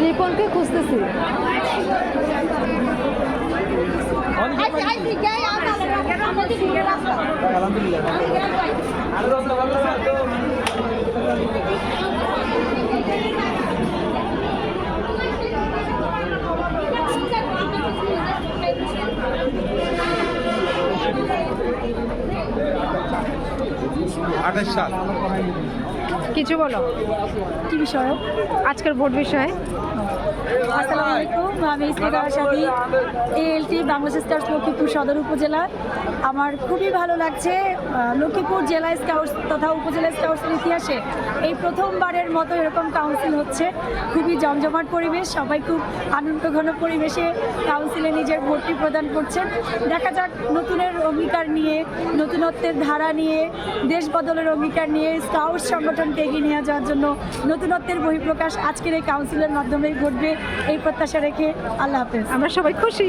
রিপনকে খুঁজতেছি আলহামদুলিল্লাহ আঠাশ সাল। কিছু বলো। কি বিষয়? আজকের ভোট বিষয়ে? আসসালামু আলাইকুম। আমি স্মিতা সাদি এএলটি বাংলাদেশ স্কাউটস লক্ষ্মীপুর সদর উপজেলা। আমার খুবই ভালো লাগছে লক্ষ্মীপুর জেলা স্কাউটস তথা উপজেলা স্কাউটসের ইতিহাসে এই প্রথমবারের মতো এরকম কাউন্সিল হচ্ছে। খুবই জমজমাট পরিবেশ, সবাই খুব আনন্দঘন পরিবেশে কাউন্সিলে নিজের ভোটটি প্রদান করছেন। দেখা যাক নতুনের অঙ্গীকার নিয়ে, নতুনত্বের ধারা নিয়ে, দেশ বদলের অঙ্গীকার নিয়ে স্কাউট সংগঠনকে এগিয়ে নিয়ে যাওয়ার জন্য নতুনত্বের বহিঃপ্রকাশ আজকের এই কাউন্সিলের মাধ্যমেই ঘটবে। এই প্রত্যাশা রেখে আল্লাহ হাফেজ। আমরা সবাই খুশি।